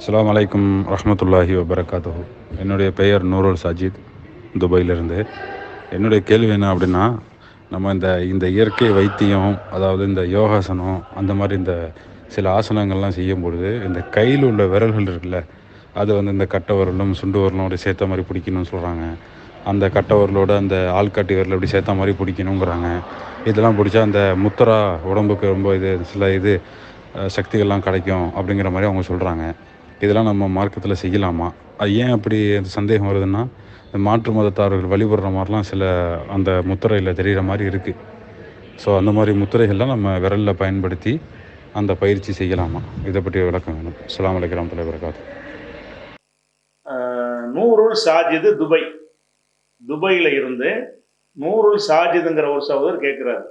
அஸ்லாம் வலைக்கம் ரஹமத்துல்லாஹி வபரகாத்தூ என்னுடைய பெயர் நூருல் சாஜித் துபாயிலிருந்து. என்னுடைய கேள்வி என்ன அப்படின்னா நம்ம இந்த இந்த இயற்கை வைத்தியம் அதாவது இந்த யோகாசனம் அந்த மாதிரி இந்த சில ஆசனங்கள்லாம் செய்யும் பொழுது இந்த கையில் உள்ள விரல்கள் இருக்குல்ல அது வந்து இந்த கட்டை விரலும் சுண்டு விரலும் அப்படி சேர்த்த மாதிரி பிடிக்கணும்னு சொல்கிறாங்க அந்த கட்டை விரலோட அந்த ஆள்காட்டி விரல் அப்படி சேர்த்த மாதிரி பிடிக்கணுங்கிறாங்க இதெல்லாம் பிடிச்சா அந்த முத்திரா உடம்புக்கு ரொம்ப இது சில இது சக்திகள்லாம் கிடைக்கும் அப்படிங்கிற மாதிரி அவங்க சொல்கிறாங்க இதெல்லாம் நம்ம மார்க்கத்தில் செய்யலாமா? அது ஏன் அப்படி அந்த சந்தேகம் வருதுன்னா இந்த மாற்று மதத்தார்கள் வழிபடுற மாதிரிலாம் சில அந்த முத்திரையில் தெரிகிற மாதிரி இருக்குது ஸோ அந்த மாதிரி முத்திரைகள்லாம் நம்ம விரலில் பயன்படுத்தி அந்த பயிற்சி செய்யலாமா? இதை பற்றி விளக்கம் வேணும். அஸ்ஸலாமு அலைக்கும் வரஹ்மத்துல்லாஹி வபரகாத்துஹு. சாஜிது துபை. துபையில் இருந்து நூருல் சாஜிதுங்கிற ஒரு சகோதரர் கேட்குறாரு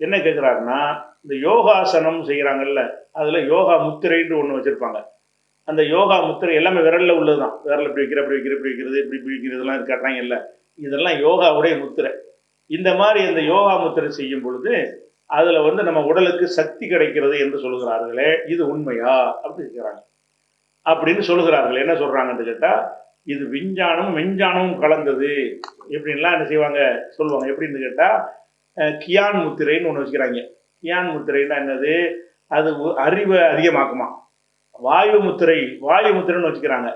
என்ன கேட்குறாருன்னா இந்த யோகாசனம் செய்கிறாங்கல்ல அதில் யோகா முத்திரைன்னு ஒன்று வச்சுருப்பாங்க. அந்த யோகா முத்திரை எல்லாமே விரலில் உள்ளது தான் விரலில் இப்படி வைக்கிற இப்படி வைக்கிற இப்படி வைக்கிறது இப்படி இப்படி வைக்கிறதுலாம் இது இல்லை இதெல்லாம் யோகாவுடைய முத்திரை. இந்த மாதிரி இந்த யோகா முத்திரை செய்யும் பொழுது அதில் வந்து நம்ம உடலுக்கு சக்தி கிடைக்கிறது என்று சொல்கிறார்களே இது உண்மையா? அப்படின்னு கேட்குறாங்க அப்படின்னு சொல்லுகிறார்கள். என்ன சொல்கிறாங்கன்னு கேட்டால் இது விஞ்ஞானமும் மெஞ்ஞானமும் கலந்தது. எப்படின்லாம் என்ன செய்வாங்க? சொல்லுவாங்க. எப்படின்னு கேட்டால் கியான் முத்திரைன்னு ஒன்று வச்சுக்கிறாங்க. கியான் முத்திரைன்னா என்னது? அது அறிவை அதிகமாக்குமா. வாயு முத்திரை வாயு முத்திரைன்னு வச்சுக்கிறாங்க.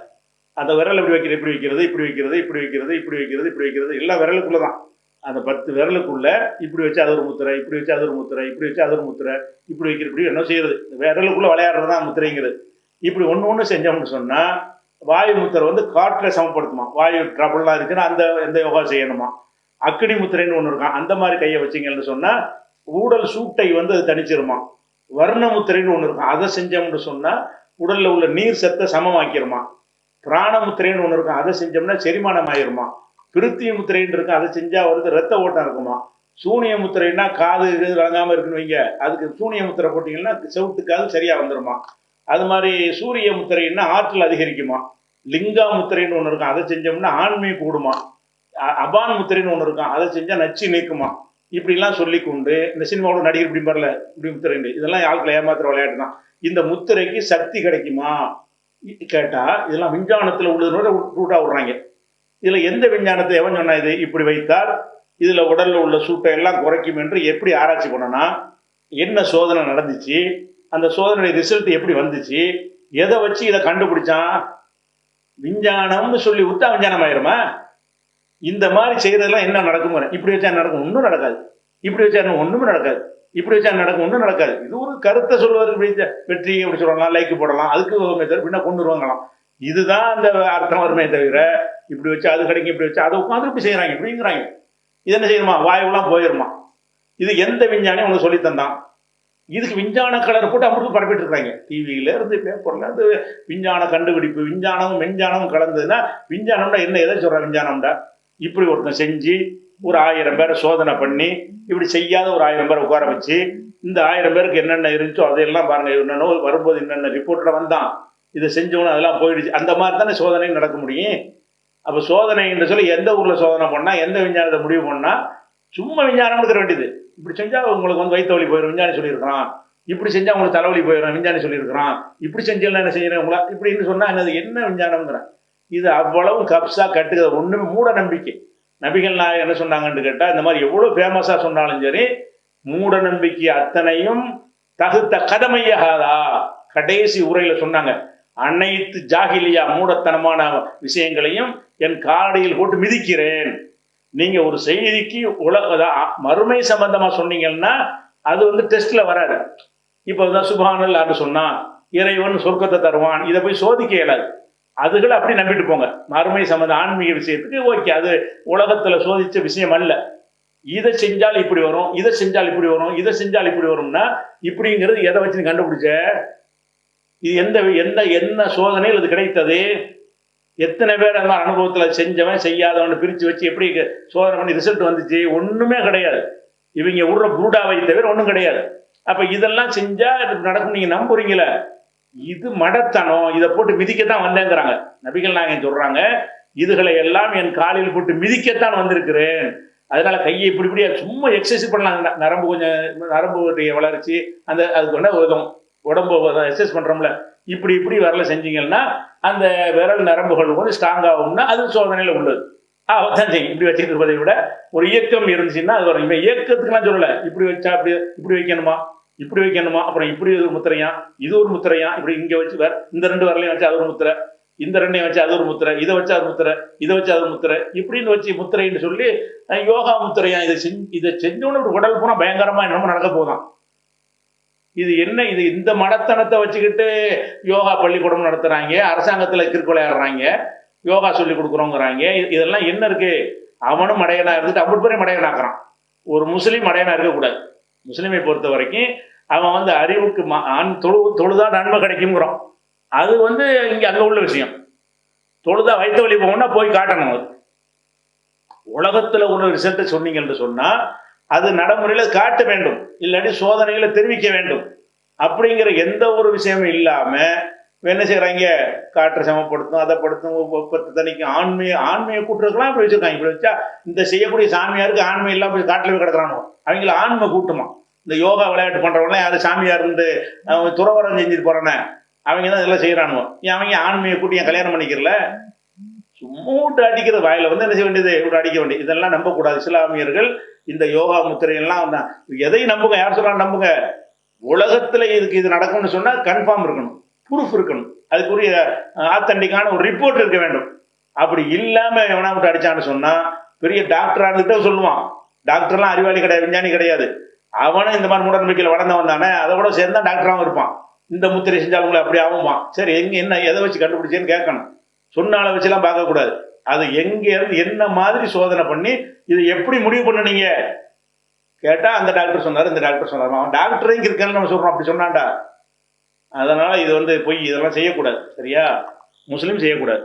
அந்த விரல் இப்படி வைக்கிறது இப்படி வைக்கிறது இப்படி வைக்கிறது இப்படி வைக்கிறது இப்படி வைக்கிறது இப்படி வைக்கிறது எல்லா விரலுக்குள்ள தான் அந்த பத்து விரலுக்குள்ள இப்படி வச்சு அது ஒரு முத்திரை இப்படி வச்சு அது ஒரு முத்திரை இப்படி வச்சு அது ஒரு முத்திரை இப்படி வைக்கிற இப்படி என்ன செய்யறது? விரலுக்குள்ள விளையாடுறது தான் முத்திரைங்கிறது. இப்படி ஒன்று ஒன்று செஞ்சோம்னு சொன்னால் வாயு முத்திரை வந்து காற்றை சமப்படுத்துமா? வாயு ட்ரபிள்லாம் இருக்குன்னா அந்த எந்த யோகா செய்யணுமா? அக்னி முத்திரைன்னு ஒன்று இருக்கான் அந்த மாதிரி கையை வச்சிங்கன்னு சொன்னால் ஊடல் சூட்டை வந்து அது தனிச்சிருமா வர்ணமுத்திரைன்னு ஒன்று இருக்கும். அதை செஞ்சோம்னு சொன்னால் உடலில் உள்ள நீர் சத்தை சமமாக்கிருமா? பிராணமுத்திரைன்னு ஒன்று இருக்கும். அதை செஞ்சோம்னா செரிமானம் ஆயிருமா பிருத்திய முத்திரைன்னு இருக்கும். அதை செஞ்சால் வந்து ரத்த ஓட்டம் இருக்குமா? சூனிய முத்திரைன்னா காது இது வழங்காமல் இருக்குன்னு வைங்க. அதுக்கு சூனிய முத்திரை போட்டிங்கன்னா செவுட்டு காது சரியாக வந்துருமா? அது மாதிரி சூரிய முத்திரைன்னா ஆற்றல் அதிகரிக்குமா? லிங்கா முத்திரைன்னு ஒன்று இருக்கும். அதை செஞ்சோம்னா ஆண்மை கூடுமா? அ- அபான் முத்திரைன்னு ஒன்று இருக்கும். அதை செஞ்சால் நச்சு நீக்குமா? இப்படிலாம் சொல்லி கொண்டு இந்த சினிமாவோட நடிகர் இப்படி வரல இப்படி முத்திரைண்டு இதெல்லாம் ஆட்களை ஏமாத்துற விளையாட்டு தான் இந்த முத்திரைக்கு சக்தி கிடைக்குமா? கேட்டால் கேட்டா இதெல்லாம் விஞ்ஞானத்தில் உள்ளதோட ரூட்டா விடுறாங்க. இதுல எந்த விஞ்ஞானத்தை எவன் சொன்னா இது? இப்படி வைத்தால் இதுல உடல்ல உள்ள சூட்டை எல்லாம் குறைக்கும் என்று எப்படி ஆராய்ச்சி பண்ணனா என்ன சோதனை நடந்துச்சு அந்த சோதனை ரிசல்ட் எப்படி வந்துச்சு எதை வச்சு இதை கண்டுபிடிச்சான்? விஞ்ஞானம்னு சொல்லி விட்டா விஞ்ஞானம் ஆயிருமா? இந்த மாதிரி செய்யறதெல்லாம் என்ன நடக்கும் இப்படி வச்சா நடக்கும் ஒன்றும் நடக்காது. இப்படி வச்சா ஒன்றுமே நடக்காது. இப்படி வச்சா நடக்கும் ஒன்றும் நடக்காது. இது ஒரு கருத்தை சொல்வதற்கு இப்படி வெற்றி அப்படி சொல்லலாம் லைக் போடலாம் அதுக்கு வருமே தவிர பின்ன கொண்டு வருவாங்களாம். இதுதான் அந்த அர்த்தம் வருமே தவிர இப்படி வச்சு அது கிடைக்கும் இப்படி வச்சு அதை உட்காந்து இப்படி செய்யறாங்க இப்படிங்கிறாங்க. இது என்ன செய்யணுமா? வாயுலாம் போயிருமா இது எந்த விஞ்ஞானியும் உங்களுக்கு சொல்லி தந்தான்? இதுக்கு விஞ்ஞான கலர் போட்டு அவங்களுக்கு பரப்பிட்டு இருக்காங்க. டிவியில இருந்து பேப்பர்ல இருந்து விஞ்ஞான கண்டுபிடிப்பு விஞ்ஞானமும் மெஞ்ஞானமும் கலந்ததுன்னா விஞ்ஞானம்னா என்ன எதை சொல்ற விஞ்ஞானம்டா? இப்படி ஒருத்தன் செஞ்சு ஒரு ஆயிரம் பேரை சோதனை பண்ணி இப்படி செய்யாத ஒரு ஆயிரம் பேரை உட்கார வச்சு இந்த ஆயிரம் பேருக்கு என்னென்ன இருந்துச்சோ அதையெல்லாம் பாருங்கள் என்னென்ன வரும்போது என்னென்ன ரிப்போர்ட்டில் வந்தான். இதை செஞ்சவனு அதெல்லாம் போயிடுச்சு. அந்த மாதிரி தானே சோதனை நடக்க முடியும். அப்போ சோதனை என்று சொல்லி எந்த ஊரில் சோதனை பண்ணால் எந்த விஞ்ஞானத்தை முடிவு பண்ணால் சும்மா விஞ்ஞானம் கொடுத்துட வேண்டியது. இப்படி செஞ்சால் உங்களுக்கு வந்து வயிற்று வலி போயிடும் விஞ்ஞானி சொல்லியிருக்கிறான். இப்படி செஞ்சால் உங்களுக்கு தலைவலி போயிடும் விஞ்ஞானி சொல்லியிருக்கிறான். இப்படி செஞ்சால் என்ன செய்யணும் உங்களா? இப்படின்னு சொன்னால் என்னது? என்ன விஞ்ஞானம்ங்கிறேன் இது அவ்வளவு கப்ஸா கட்டுகிறது. ஒன்றுமே மூட நம்பிக்கை. நபிகள் நாயகம் என்ன சொன்னாங்கன்னு கேட்டால் இந்த மாதிரி எவ்வளோ ஃபேமஸாக சொன்னாலும் சரி மூட நம்பிக்கை அத்தனையும் தகுத்த கடமையாகாதா கடைசி உரையில் சொன்னாங்க. அனைத்து ஜாகிலியா மூடத்தனமான விஷயங்களையும் என் காலடியில் போட்டு மிதிக்கிறேன். நீங்க ஒரு செய்திக்கு உலக மறுமை சம்பந்தமா சொன்னீங்கன்னா அது வந்து டெஸ்ட்ல வராது. இப்போ தான் சுபானல் சொன்னா இறைவன் சொர்க்கத்தை தருவான். இதை போய் சோதிக்க இயலாது. அதுகளை அப்படி நம்பிட்டு போங்க. மறுமை சம்மந்த ஆன்மீக விஷயத்துக்கு ஓகே அது உலகத்துல சோதிச்ச விஷயம் அல்ல. இதை செஞ்சால் இப்படி வரும் இதை செஞ்சால் இப்படி வரும் இதை செஞ்சால் இப்படி வரும்னா இப்படிங்கிறது எதை வச்சு கண்டுபிடிச்ச? இது எந்த எந்த என்ன சோதனையில் இது கிடைத்தது? எத்தனை பேர் அந்த அனுபவத்தில் செஞ்சவன் செய்யாதவன் பிரித்து வச்சு எப்படி சோதனை பண்ணி ரிசல்ட் வந்துச்சு? ஒன்றுமே கிடையாது. இவங்க விடுற புருடாவை தவிர ஒன்றும் கிடையாது. அப்போ இதெல்லாம் செஞ்சால் நடக்கும் நீங்கள் நம்புறீங்களே? இது மடத்தனம் இதை போட்டு மிதிக்கத்தான் வந்தேங்கிறாங்க. நபிகள் நாயகன் சொல்றாங்க இதுகளை எல்லாம் என் காலில் போட்டு மிதிக்கத்தான் வந்திருக்கிறேன். அதனால கையை இப்படி இப்படியா சும்மா எக்ஸசைஸ் பண்ணலாம். நரம்பு கொஞ்சம் நரம்பு வளர்ச்சி அந்த அதுக்கு வேணா உதவும் உடம்பு எக்ஸசைஸ் பண்றோம்ல. இப்படி இப்படி வரல செஞ்சீங்கன்னா அந்த விரல் நரம்புகள் வந்து ஸ்ட்ராங் ஆகும்னா அது சோதனையில் உள்ளது. அவத்தான் செய்யும் இப்படி வச்சுட்டு இருப்பதை விட ஒரு இயக்கம் இருந்துச்சுன்னா அது வரும். இப்போ இயக்கத்துக்குலாம் சொல்லலை. இப்படி வச்சா அப்படி இப்படி வைக்கணுமா? இப்படி வைக்கணுமா அப்புறம் இப்படி ஒரு முத்திரையா? இது ஒரு முத்திரையா? இப்படி இங்க வச்சு வேற இந்த ரெண்டு வரலையும் வச்சு அது ஒரு முத்திரை. இந்த ரெண்டையும் வச்சு அது ஒரு முத்திரை. இதை வச்சு அது முத்திரை. இதை வச்சு அது முத்திரை. இப்படின்னு வச்சு முத்திரைன்னு சொல்லி யோகா முத்திரையா? இதை செஞ்சு இதை செஞ்சோன்னு இப்படி உடல் போனா பயங்கரமா என்னமோ நடக்க போதான் இது என்ன? இது இந்த மடத்தனத்தை வச்சுக்கிட்டு யோகா பள்ளிக்கூடம் நடத்துறாங்க அரசாங்கத்துல கிற்கொலையாடுறாங்க யோகா சொல்லி கொடுக்குறோங்கிறாங்க. இதெல்லாம் என்ன இருக்கு? அவனும் மடையனா இருந்துட்டு அப்படி பேரையும் மடையனாக்குறான். ஒரு முஸ்லீம் மடையனா இருக்கக்கூடாது. முஸ்லீமை பொறுத்த வரைக்கும் அவன் வந்து அறிவுக்கு ஆண் தொழு தொழுதா நன்மை கிடைக்குங்கிறோம் அது வந்து இங்க அங்க உள்ள விஷயம். தொழுதா வயிற்று வலி போகணும்னா போய் காட்டணும் அது. உலகத்துல ஒரு ரிசல்ட்டை சொன்னீங்கன்னு சொன்னா அது நடைமுறையில காட்ட வேண்டும். இல்லாட்டி சோதனைகளை தெரிவிக்க வேண்டும். அப்படிங்கிற எந்த ஒரு விஷயமும் இல்லாம என்ன செய்யறாங்க காற்றை சமப்படுத்தும் அதை படுத்தும் தனிக்கும் ஆண்மையை ஆண்மையை கூட்டுறதுக்கெல்லாம் இப்படி வச்சிருக்காங்க. இப்படி வச்சா இந்த செய்யக்கூடிய சாமியாருக்கு ஆண்மை இல்லாம போய் போய் கிடக்குறானோ அவங்கள ஆண்மை கூட்டுமா? இந்த யோகா விளையாட்டு பண்ணுறவங்களாம் யார் சாமியார் இருந்து துறவரம் செஞ்சுட்டு போகிறானே அவங்க தான் இதெல்லாம் செய்கிறானுவோ ஏன் அவங்க ஆண்மையை கூட்டி என் கல்யாணம் பண்ணிக்கிறல? சும்மா விட்டு அடிக்கிறது வாயில் வந்து என்ன செய்ய வேண்டியது? விட்டு அடிக்க வேண்டியது. இதெல்லாம் நம்பக்கூடாது. இஸ்லாமியர்கள் இந்த யோகா முத்திரையெல்லாம் எதையும் எதை நம்புங்க? யார் சொல்கிறாங்க நம்புங்க? உலகத்தில் இதுக்கு இது நடக்கும்னு சொன்னால் கன்ஃபார்ம் இருக்கணும். ப்ரூஃப் இருக்கணும். அதுக்குரிய ஆத்தண்டிக்கான ஒரு ரிப்போர்ட் இருக்க வேண்டும். அப்படி இல்லாமல் எவனா விட்டு அடித்தான்னு சொன்னால் பெரிய டாக்டராக இருந்துகிட்டே சொல்லுவான். டாக்டர்லாம் அறிவாளி கிடையாது விஞ்ஞானி கிடையாது. அவனும் இந்த மாதிரி மூடநம்பிக்கையில் வளர்ந்தவன் தானே அதை கூட சேர்ந்தா டாக்டராகவும் இருப்பான். இந்த முத்திரை செஞ்சால் உங்களை அப்படி ஆகுமா சரி எங்க என்ன எதை வச்சு கண்டுபிடிச்சேன்னு கேட்கணும். சொன்னால வச்சுலாம் பார்க்கக்கூடாது. அது எங்க இருந்து என்ன மாதிரி சோதனை பண்ணி இதை எப்படி முடிவு பண்ணுனீங்க? கேட்டா அந்த டாக்டர் சொன்னார் இந்த டாக்டர் சொன்னார். அவன் டாக்டரே இங்க இருக்கான்னு நம்ம சொல்றோம் அப்படி சொன்னான்டா. அதனால இது வந்து பொய் இதெல்லாம் செய்யக்கூடாது சரியா? முஸ்லீம் செய்யக்கூடாது.